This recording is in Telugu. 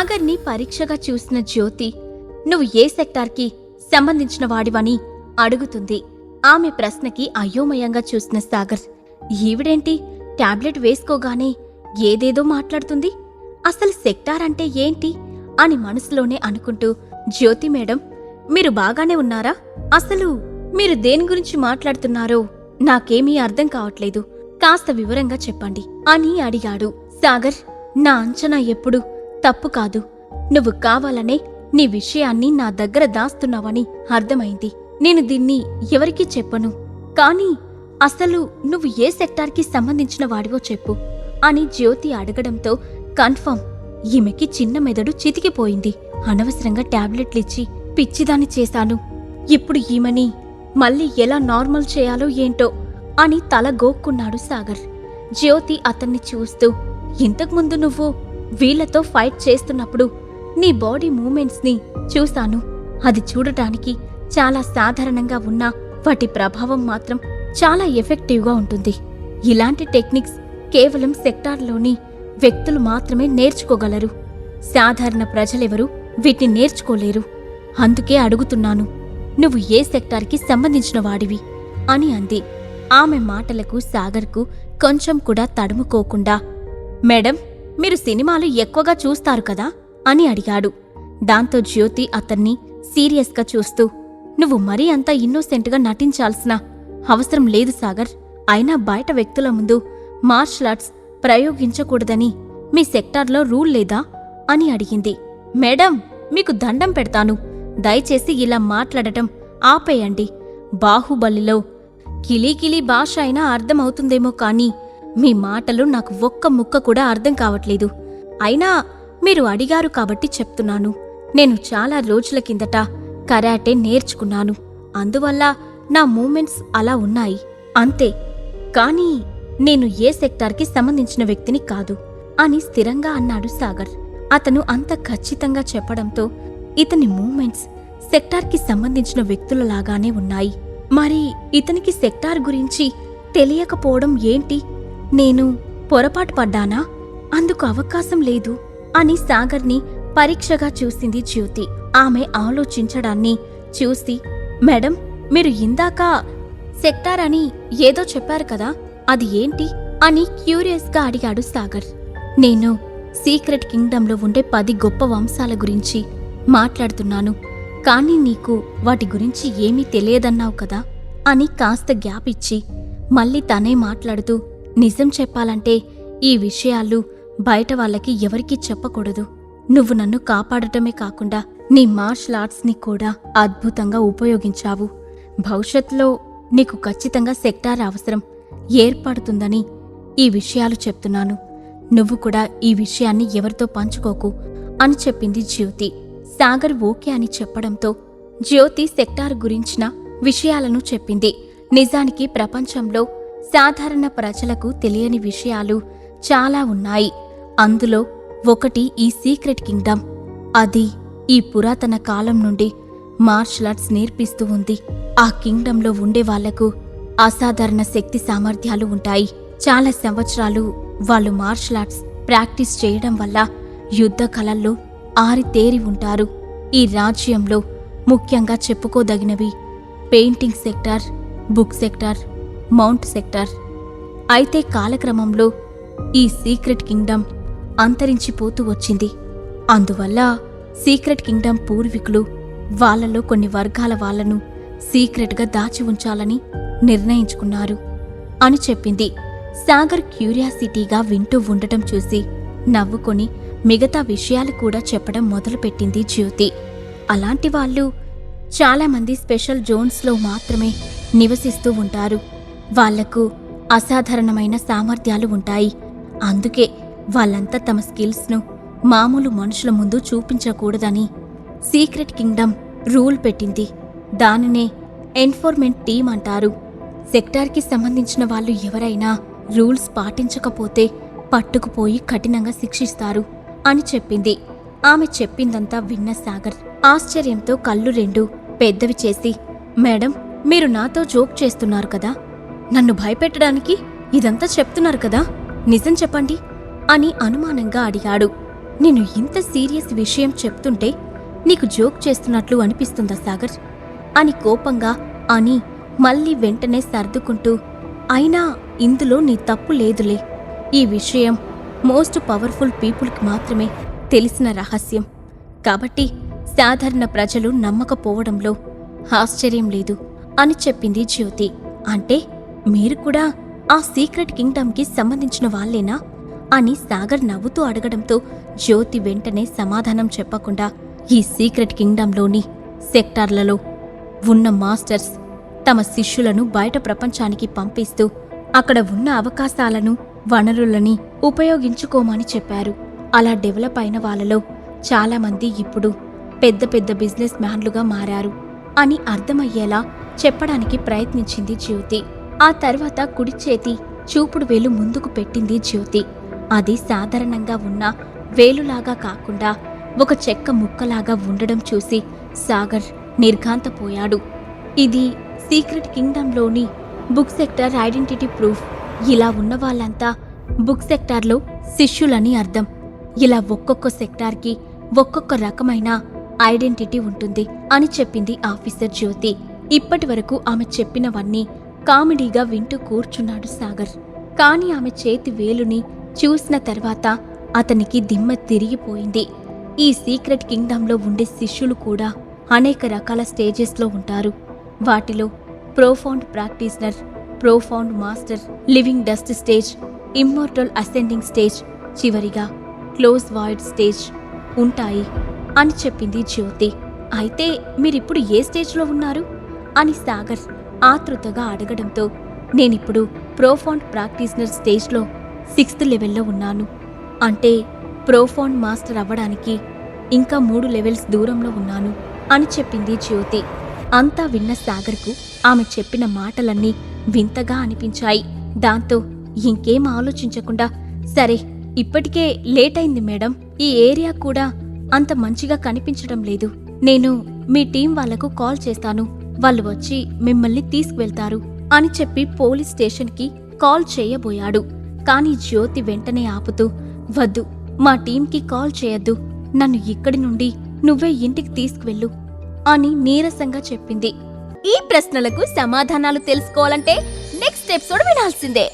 సాగర్ని పరీక్షగా చూసిన జ్యోతి నువ్వు ఏ సెక్టార్కి సంబంధించిన వాడివని? అడుగుతుంది. ఆమె ప్రశ్నకి అయోమయంగా చూసిన సాగర్ ఈవిడేంటి? టాబ్లెట్ వేసుకోగానే ఏదేదో మాట్లాడుతుంది? అసలు సెక్టార్ అంటే ఏంటి? అని మనసులోనే అనుకుంటూ జ్యోతి మేడం మీరు బాగానే ఉన్నారా? అసలు మీరు దేని గురించి మాట్లాడుతున్నారో నాకేమీ అర్థం కావట్లేదు. కాస్త వివరంగా చెప్పండి అని అడిగాడు. సాగర్ నా అంచనా ఎప్పుడు? తప్పు కాదు. నువ్వు కావాలనే నీ విషయాన్ని నా దగ్గర దాస్తున్నావని అర్థమైంది. నేను దీన్ని ఎవరికీ చెప్పను. కానీ అసలు నువ్వు ఏ సెక్టార్కి సంబంధించిన వాడివో చెప్పు అని జ్యోతి అడగడంతో కన్ఫర్మ్ ఈమెకి చిన్న మెదడు చితికిపోయింది. అనవసరంగా ట్యాబ్లెట్లిచ్చి పిచ్చిదాన్ని చేశాను. ఇప్పుడు ఈమెని మళ్ళీ ఎలా నార్మల్ చేయాలో ఏంటో అని తల గోక్కున్నాడు సాగర్. జ్యోతి అతన్ని చూస్తూ ఇంతకుముందు నువ్వు వీళ్ళతో ఫైట్ చేస్తున్నప్పుడు నీ బాడీ మూమెంట్స్ని చూశాను. అది చూడటానికి చాలా సాధారణంగా ఉన్నా వాటి ప్రభావం మాత్రం చాలా ఎఫెక్టివ్గా ఉంటుంది. ఇలాంటి టెక్నిక్స్ కేవలం సెక్టార్లోని వ్యక్తులు మాత్రమే నేర్చుకోగలరు. సాధారణ ప్రజలెవరూ వీటిని నేర్చుకోలేరు. అందుకే అడుగుతున్నాను నువ్వు ఏ సెక్టార్కి సంబంధించిన వాడివి? అని అంది. ఆమె మాటలకు సాగర్కు కొంచెం కూడా తడుముకోకుండా మేడం మీరు సినిమాలు ఎక్కువగా చూస్తారు కదా? అని అడిగాడు. దాంతో జ్యోతి అతన్ని సీరియస్గా చూస్తూ నువ్వు మరీ అంత ఇన్నోసెంట్గా నటించాల్సిన అవసరం లేదు సాగర్. అయినా బయట వ్యక్తుల ముందు మార్షల్ ఆర్ట్స్ ప్రయోగించకూడదని మీ సెక్టార్లో రూల్ లేదా అని అడిగింది. మేడం మీకు దండం పెడతాను. దయచేసి ఇలా మాట్లాడటం ఆపేయండి. బాహుబలిలో కిలీకిలీ భాష అయినా అర్థమవుతుందేమో కానీ మీ మాటలు నాకు ఒక్క ముక్క కూడా అర్థం కావట్లేదు. అయినా మీరు అడిగారు కాబట్టి చెప్తున్నాను. నేను చాలా రోజుల కిందట కరాటే నేర్చుకున్నాను. అందువల్ల నా మూమెంట్స్ అలా ఉన్నాయి. అంతే. కానీ నేను ఏ సెక్టార్కి సంబంధించిన వ్యక్తిని కాదు అని స్థిరంగా అన్నాడు సాగర్. అతను అంత ఖచ్చితంగా చెప్పడంతో ఇతని మూమెంట్స్ సెక్టార్కి సంబంధించిన వ్యక్తులలాగానే ఉన్నాయి. మరి ఇతనికి సెక్టార్ గురించి తెలియకపోవడం ఏంటి? నేను పొరపాటు పడ్డానా? అందుకు అవకాశం లేదు అని సాగర్ని పరీక్షగా చూసింది జ్యోతి. ఆమె ఆలోచించడాన్ని చూసి మేడం మీరు ఇందాక సెక్టార్ అని ఏదో చెప్పారు కదా అది ఏంటి? అని క్యూరియస్గా అడిగాడు సాగర్. నేను సీక్రెట్ కింగ్డంలో ఉండే పది గొప్ప వంశాల గురించి మాట్లాడుతున్నాను. కానీ నీకు వాటి గురించి ఏమీ తెలియదన్నావు కదా? అని కాస్త గ్యాప్ ఇచ్చి మళ్ళీ తనే మాట్లాడుతూ నిజం చెప్పాలంటే ఈ విషయాలు బయట వాళ్ళకి ఎవరికీ చెప్పకూడదు. నువ్వు నన్ను కాపాడటమే కాకుండా నీ మార్షల్ ఆర్ట్స్ని కూడా అద్భుతంగా ఉపయోగించావు. భవిష్యత్తులో నీకు ఖచ్చితంగా సెక్టార్ అవసరం ఏర్పడుతుందని ఈ విషయాలు చెప్తున్నాను. నువ్వు కూడా ఈ విషయాన్ని ఎవరితో పంచుకోకు అని చెప్పింది జ్యోతి. సాగర్ ఓకే అని చెప్పడంతో జ్యోతి సెక్టార్ గురించిన విషయాలను చెప్పింది. నిజానికి ప్రపంచంలో సాధారణ ప్రజలకు తెలియని విషయాలు చాలా ఉన్నాయి. అందులో ఒకటి ఈ సీక్రెట్ కింగ్డమ్. అది ఈ పురాతన కాలం నుండి మార్షల్ ఆర్ట్స్ నేర్పిస్తూ ఉంది. ఆ కింగ్డంలో ఉండే వాళ్ళకు అసాధారణ శక్తి సామర్థ్యాలు ఉంటాయి. చాలా సంవత్సరాలు వాళ్ళు మార్షల్ ఆర్ట్స్ ప్రాక్టీస్ చేయడం వల్ల యుద్ధ కళల్లో ఆరితేరి ఉంటారు. ఈ రాజ్యంలో ముఖ్యంగా చెప్పుకోదగినవి painting sector book sector mount sector. అయితే కాలక్రమంలో ఈ సీక్రెట్ కింగ్డమ్ అంతరించిపోతూ వచ్చింది. అందువల్ల సీక్రెట్ కింగ్డమ్ పూర్వీకులు వాళ్ళలో కొన్ని వర్గాల వాళ్ళను సీక్రెట్గా దాచి ఉంచాలని నిర్ణయించుకున్నారు అని చెప్పింది. సాగర్ క్యూరియాసిటీగా వింటూ ఉండటం చూసి నవ్వుకొని మిగతా విషయాలు కూడా చెప్పడం మొదలుపెట్టింది జ్యోతి. అలాంటి వాళ్ళు చాలామంది స్పెషల్ జోన్స్లో మాత్రమే నివసిస్తూ ఉంటారు. వాళ్ళకు అసాధారణమైన సామర్థ్యాలు ఉంటాయి. అందుకే వాళ్ళంతా తమ స్కిల్స్ను మామూలు మనుషుల ముందు చూపించకూడదని సీక్రెట్ కింగ్డమ్ రూల్ పెట్టింది. దానినే ఎన్ఫోర్మెంట్ టీం అంటారు. సెక్టార్కి సంబంధించిన వాళ్ళు ఎవరైనా రూల్స్ పాటించకపోతే పట్టుకుపోయి కఠినంగా శిక్షిస్తారు అని చెప్పింది. ఆమె చెప్పిందంతా విన్న సాగర్ ఆశ్చర్యంతో కళ్ళు రెండు పెద్దవి చేసి మేడం మీరు నాతో జోక్ చేస్తున్నారు కదా నన్ను భయపెట్టడానికి ఇదంతా చెప్తున్నారు కదా? నిజం చెప్పండి అని అనుమానంగా అడిగాడు. నేను ఇంత సీరియస్ విషయం చెప్తుంటే నీకు జోక్ చేస్తున్నట్లు అనిపిస్తుందా సాగర్? అని కోపంగా అని మళ్ళీ వెంటనే సర్దుకుంటూ అయినా ఇందులో నీ తప్పు లేదులే. ఈ విషయం మోస్ట్ పవర్ఫుల్ పీపుల్కి మాత్రమే తెలిసిన రహస్యం. కాబట్టి సాధారణ ప్రజలు నమ్మకపోవడంలో ఆశ్చర్యం లేదు అని చెప్పింది జ్యోతి. అంటే మీరు కూడా ఆ సీక్రెట్ కింగ్డమ్కి సంబంధించిన వాళ్ళేనా? అని సాగర్ నవ్వుతూ అడగడంతో జ్యోతి వెంటనే సమాధానం చెప్పకుండా ఈ సీక్రెట్ కింగ్డంలోని సెక్టార్లలో ఉన్న మాస్టర్స్ తమ శిష్యులను బయట ప్రపంచానికి పంపిస్తూ అక్కడ ఉన్న అవకాశాలను వనరులని ఉపయోగించుకోమని చెప్పారు. అలా డెవలప్ అయిన వాళ్ళలో చాలామంది ఇప్పుడు పెద్ద పెద్ద బిజినెస్ మ్యాన్లుగా మారారు అని అర్థమయ్యేలా చెప్పడానికి ప్రయత్నించింది జ్యోతి. ఆ తర్వాత కుడి చేతి చూపుడు వేలు ముందుకు పెట్టింది జ్యోతి. అది సాధారణంగా ఉన్న వేలులాగా కాకుండా ఒక చెక్క ముక్కలాగా ఉండడం చూసి సాగర్ నిర్ఘాంతపోయాడు. ఇది సీక్రెట్ కింగ్డమ్లోని బుక్ సెక్టర్ ఐడెంటిటీ ప్రూఫ్. ఇలా ఉన్న వాళ్ళంతా బుక్ సెక్టార్లో శిష్యులని అర్థం. ఇలా ఒక్కొక్క సెక్టార్కి ఒక్కొక్క రకమైన ఐడెంటిటీ ఉంటుంది అని చెప్పింది ఆఫీసర్ జ్యోతి. ఇప్పటి వరకు ఆమె చెప్పినవన్నీ కామెడీగా వింటూ కూర్చున్నాడు సాగర్. కాని ఆమె చేతి వేలుని చూసిన తర్వాత అతనికి దిమ్మ తిరిగిపోయింది. ఈ సీక్రెట్ కింగ్డంలో ఉండే శిష్యులు కూడా అనేక రకాల స్టేజెస్లో ఉంటారు. వాటిలో profound practitioner profound master living dust stage immortal ascending stage చివరిగా క్లోజ్ వాయిడ్ స్టేజ్ ఉంటాయి అని చెప్పింది జ్యోతి. అయితే మీరిప్పుడు ఏ స్టేజ్లో ఉన్నారు? అని సాగర్ ఆతృతగా అడగడంతో నేనిప్పుడు ప్రోఫౌండ్ ప్రాక్టీస్నర్ స్టేజ్లో సిక్స్త్ లెవెల్లో ఉన్నాను. అంటే ప్రోఫౌండ్ మాస్టర్ అవ్వడానికి ఇంకా మూడు లెవెల్స్ దూరంలో ఉన్నాను అని చెప్పింది జ్యోతి. అంతా విన్న సాగర్కు ఆమె చెప్పిన మాటలన్నీ వింతగా అనిపించాయి. దాంతో ఇంకేం ఆలోచించకుండా సరే ఇప్పటికే లేట్ అయింది మేడం ఈ ఏరియా కూడా అంత మంచిగా కనిపించడం లేదు. నేను మీ టీం వాళ్ళకు కాల్ చేస్తాను. వాళ్ళు వచ్చి మిమ్మల్ని తీసుకువెళ్తారు అని చెప్పి పోలీస్ స్టేషన్కి కాల్ చేయబోయాడు. కానీ జ్యోతి వెంటనే ఆపుతూ వద్దు మా టీంకి కాల్ చేయొద్దు. నన్ను ఇక్కడి నుండి నువ్వే ఇంటికి తీసుకువెళ్ళు అని నీరసంగా చెప్పింది. ఈ ప్రశ్నలకు సమాధానాలు తెలుసుకోవాలంటే నెక్స్ట్ ఎపిసోడ్ వినాల్సిందే.